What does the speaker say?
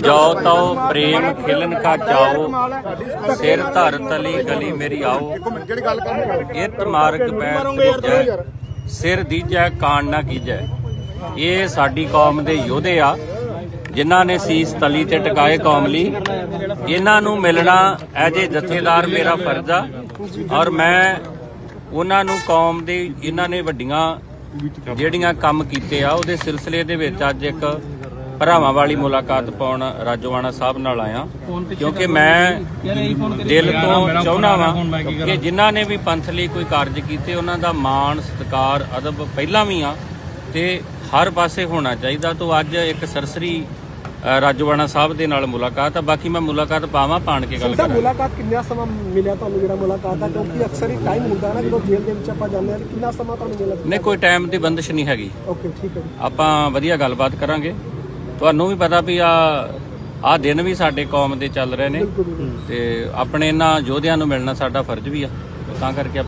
ਜਾਓ ਤਾਓ ਪ੍ਰੇਮ ਖਿਲਨ ਕਾ ਚਾਓ ਸਿਰ ਧਰ ਤਲੀ ਗਲੀ ਮੇਰੀ ਆਓ। ਇਤ ਮਾਰਗ ਪੈ ਤਰੀਜੈ ਸਿਰ ਦੀਜੈ, ਕਾਣ ਨਾ ਕੀਜੈ। ਇਹ ਸਾਡੀ ਕੌਮ ਦੇ ਯੋਧੇ ਆ, ਜਿਨ੍ਹਾਂ ਨੇ ਸੀਸ ਤਲੀ ਤੇ ਟਿਕਾਏ ਕੌਮ ਲਈ। ਇਹਨਾਂ ਨੂੰ ਮਿਲਣਾ ਐਜ ਏ ਜਥੇਦਾਰ ਮੇਰਾ ਫਰਜ਼ ਆ, ਔਰ ਮੈਂ ਉਹਨਾਂ ਨੂੰ ਕੌਮ ਦੇ, ਇਹਨਾਂ ਨੇ ਵੱਡੀਆਂ ਜਿਹੜੀਆਂ ਕੰਮ ਕੀਤੇ ਆ, ਉਹਦੇ ਸਿਲਸਿਲੇ ਦੇ ਵਿੱਚ ਅੱਜ ਇੱਕ ਭਰਾਵਾਂ ਵਾਲੀ ਮੁਲਾਕਾਤ ਪਾਉਣ ਰਾਜੋਵਾਨਾ ਸਾਹਿਬ ਨਾਲ ਆਇਆ। ਕਿਉਂਕਿ ਮੈਂ ਦਿਲ ਤੋਂ ਚਾਹੁੰਦਾ ਵਾਂ ਕਿ ਜਿਨ੍ਹਾਂ ਨੇ ਵੀ ਪੰਥ ਲਈ ਕੋਈ ਕਾਰਜ ਕੀਤੇ ਉਹਨਾਂ ਦਾ ਮਾਣ ਸਤਿਕਾਰ ਅਦਬ ਪਹਿਲਾਂ ਵੀ ਆ ਤੇ ਹਰ ਪਾਸੇ ਹੋਣਾ ਚਾਹੀਦਾ। ਤੋਂ ਅੱਜ ਇੱਕ ਸਰਸਰੀ ਅ, ਰਾਜੋਵਾਨਾ ਸਾਹਿਬ ਦੇ ਨਾਲ ਮੁਲਾਕਾਤ ਆ। ਬਾਕੀ ਮੈਂ ਮੁਲਾਕਾਤ ਪਾਵਾਂ ਪਾਣ ਕੇ ਗੱਲ ਸਰ ਕਰਾਂ ਮੁਲਾਕਾਤ ਕਿੰਨਾ ਸਮਾਂ ਮਿਲਿਆ ਤੁਹਾਨੂੰ ਜਿਹੜਾ ਮੁਲਾਕਾਤ ਦਾ ਕਿਉਂਕਿ ਅਕਸਰ ਹੀ ਟਾਈਮ ਹੁੰਦਾ ਨਾ ਜਦੋਂ ਜੇਲ੍ਹ ਦੇ ਵਿੱਚ ਆਪਾਂ ਜਾਂਦੇ ਹਾਂ ਕਿੰਨਾ ਸਮਾਂ ਤੁਹਾਨੂੰ ਮਿਲਿਆ? ਨਹੀਂ ਕੋਈ ਟਾਈਮ ਦੀ ਬੰਦਿਸ਼ ਨਹੀਂ ਹੈਗੀ। ਓਕੇ ਠੀਕ ਹੈ ਆਪਾਂ ਵਧੀਆ ਗੱਲਬਾਤ ਕਰਾਂਗੇ। ਤੁਹਾਨੂੰ ਵੀ ਪਤਾ ਵੀ ਆ ਆ ਦਿਨ ਵੀ ਸਾਡੇ ਕੌਮ ਦੇ ਚੱਲ ਰਹੇ ਨੇ ਤੇ ਆਪਣੇ ਇਹਨਾਂ ਯੋਧਿਆਂ ਨੂੰ ਮਿਲਣਾ ਸਾਡਾ ਫਰਜ਼ ਵੀ ਆ। ਤਾਂ ਕਰਕੇ